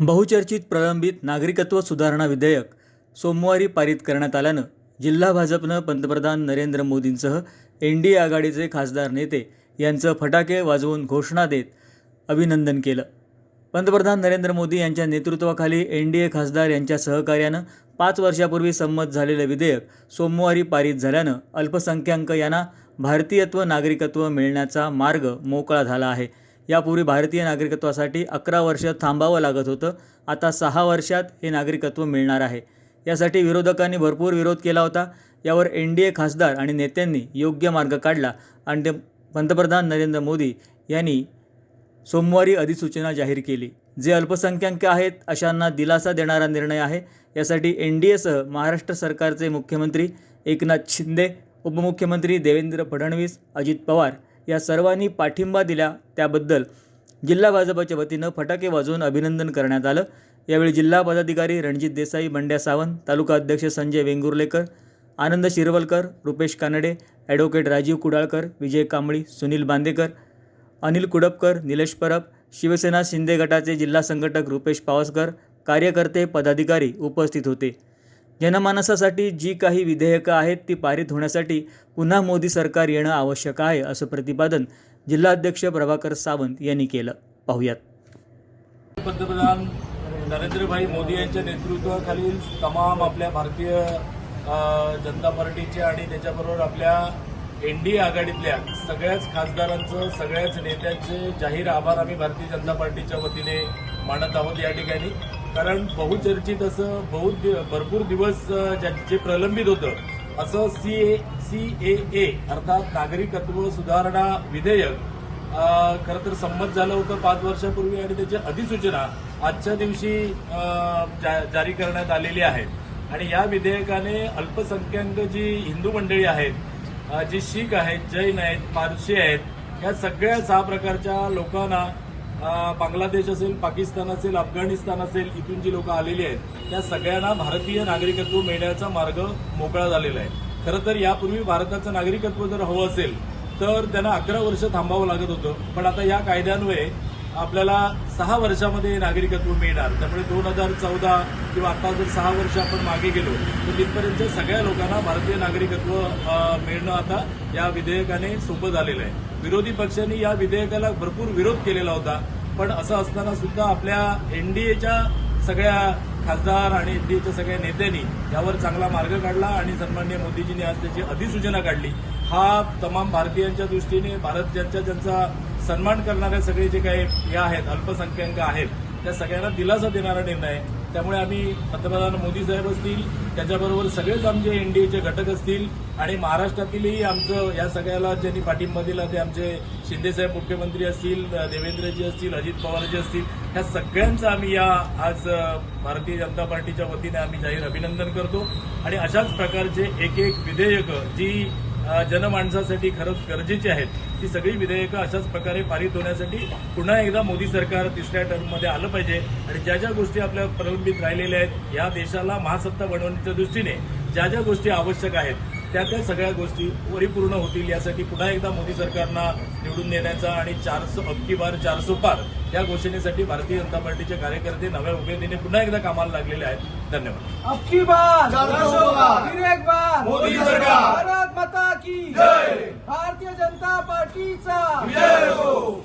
बहुचर्चित प्रलंबित नागरिकत्व सुधारणा विधेयक सोमवारी पारित करण्यात आल्यानं जिल्हा भाजपनं पंतप्रधान नरेंद्र मोदींसह एन डी ए आघाडीचे खासदार नेते यांचं फटाके वाजवून घोषणा देत अभिनंदन केलं. पंतप्रधान नरेंद्र मोदी यांच्या नेतृत्वाखाली एन डी ए खासदार यांच्या सहकार्यानं पाच वर्षापूर्वी संमत झालेलं विधेयक सोमवारी पारित झाल्यानं अल्पसंख्याक यांना भारतीयत्व नागरिकत्व मिळण्याचा मार्ग मोकळा झाला आहे. यापूर्वी भारतीय नागरिकत्वासाठी अकरा वर्ष थांबावं लागत होतं. आता सहा वर्षात हे नागरिकत्व मिळणार आहे. यासाठी विरोधकांनी भरपूर विरोध केला होता. यावर एन डी ए खासदार आणि नेत्यांनी योग्य मार्ग काढला. आणि ते पंतप्रधान नरेंद्र मोदी यांनी सोमवारी अधिसूचना जाहीर केली. जे अल्पसंख्याक आहेत अशांना दिलासा देणारा निर्णय आहे. यासाठी एन डी एसह महाराष्ट्र सरकारचे मुख्यमंत्री एकनाथ शिंदे उपमुख्यमंत्री देवेंद्र फडणवीस अजित पवार या सर्वांनी पाठिंबा दिला त्याबद्दल जिल्हा भाजपाच्या वतीनं फटाके वाजवून अभिनंदन करण्यात आलं. यावेळी जिल्हा पदाधिकारी रणजित देसाई बंड्या सावंत तालुका अध्यक्ष संजय वेंगुर्लेकर आनंद शिरवलकर रुपेश कानडे ॲडव्होकेट राजीव कुडाळकर विजय कांबळी सुनील बांदेकर अनिल कुडपकर निलेश परब शिवसेना शिंदे गटाचे जिल्हा संघटक रुपेश पावसकर कार्यकर्ते पदाधिकारी उपस्थित होते. जनमानसासाठी जी काही विधेयकं आहेत ती पारित होण्यासाठी पुन्हा मोदी सरकार येणं आवश्यक आहे असं प्रतिपादन जिल्हाध्यक्ष प्रभाकर सावंत यांनी केलं. पाहुयात. पंतप्रधान नरेंद्रभाई मोदी यांच्या नेतृत्वाखालील तमाम आपल्या भारतीय जनता पार्टीचे आणि त्याच्याबरोबर आपल्या एन डी आघाडीतल्या सगळ्याच खासदारांचं सगळ्याच नेत्यांचे जाहीर आभार आम्ही भारतीय जनता पार्टीच्या वतीने मानत आहोत या ठिकाणी. कारण बहुचर्चित असं बहु भरपूर दिवस जे प्रलंबित होतं असं सी ए सी ए ए अर्थात नागरिकत्व सुधारणा विधेयक खरं तर संमत झालं होतं पाच वर्षापूर्वी आणि त्याची अधिसूचना आजच्या दिवशी जा- जारी करण्यात आलेली आहे. आणि या विधेयकाने अल्पसंख्याक जी हिंदू मंडळी आहेत जी शीख आहेत जैन आहेत पारशी आहेत या सगळ्या सहा प्रकारच्या लोकांना बांगलादेश असेल पाकिस्तान असेल अफगाणिस्तान असेल इथून जी लोक आलेली आहेत त्या सगळ्यांना भारतीय नागरिकत्व मिळण्याचा मार्ग मोकळा झालेला आहे. खरं तर यापूर्वी भारताचं नागरिकत्व जर हवं असेल तर त्यांना अकरा वर्ष थांबावं लागत होतं. पण आता या कायद्यान्वये आपल्याला सहा वर्षामध्ये नागरिकत्व मिळणार. त्यामुळे दोन हजार चौदा किंवा आता जर सहा वर्ष आपण मागे गेलो तर तिथपर्यंत सगळ्या लोकांना भारतीय नागरिकत्व मिळणं आता या विधेयकाने सोपं झालेलं आहे. विरोधी पक्षांनी या विधेयकाला भरपूर विरोध केलेला होता. पण असं असताना सुद्धा आपल्या एनडीएच्या सगळ्या खासदार आणि एनडीएच्या सगळ्या नेत्यांनी यावर चांगला मार्ग काढला आणि सन्मान्य मोदीजींनी आज त्याची अधिसूचना काढली. हा तमाम भारतीयांच्या दृष्टीने भारत ज्यांच्या ज्यांचा सन्मान करणारे सगळे जे काही हे आहेत अल्पसंख्याक आहेत त्या सगळ्यांना दिलासा देणारा निर्णय त्यामुळे आम्ही पंतप्रधान मोदी साहेब असतील त्याच्याबरोबर सगळेच आमचे एनडीएचे घटक असतील आणि महाराष्ट्रातीलही आमचं या सगळ्याला ज्यांनी पाठिंबा दिला ते आमचे शिंदेसाहेब मुख्यमंत्री असतील देवेंद्रजी असतील अजित पवारजी असतील ह्या सगळ्यांचं आम्ही या आज भारतीय जनता पार्टीच्या वतीने आम्ही जाहीर अभिनंदन करतो. आणि अशाच प्रकारचे एक एक विधेयकं जी अ, जनमानसासाठी खरंच गरजेची आहेत. ती सगळी विधेयकं अशाच प्रकारे पारित होण्यासाठी पुन्हा एकदा मोदी सरकार तिसऱ्या टर्ममध्ये आलं पाहिजे. आणि ज्या ज्या गोष्टी आपल्या प्रलंबित राहिलेल्या आहेत या देशाला महासत्ता बनवण्याच्या दृष्टीने ज्या ज्या गोष्टी आवश्यक आहेत त्या त्या सगळ्या गोष्टी परिपूर्ण होतील यासाठी पुन्हा एकदा मोदी सरकारला निवडून देण्याचा आणि चारसो अबकी बार चारसो पार या घोषणेसाठी भारतीय जनता पार्टीचे कार्यकर्ते नव्या उमेदीने पुन्हा एकदा कामाला लागलेले आहेत. धन्यवाद अब की बार चारसो बार. फिर एक बार मोदी सरकार. भारत माता की जय. भारतीय जनता पार्टीचा विजय हो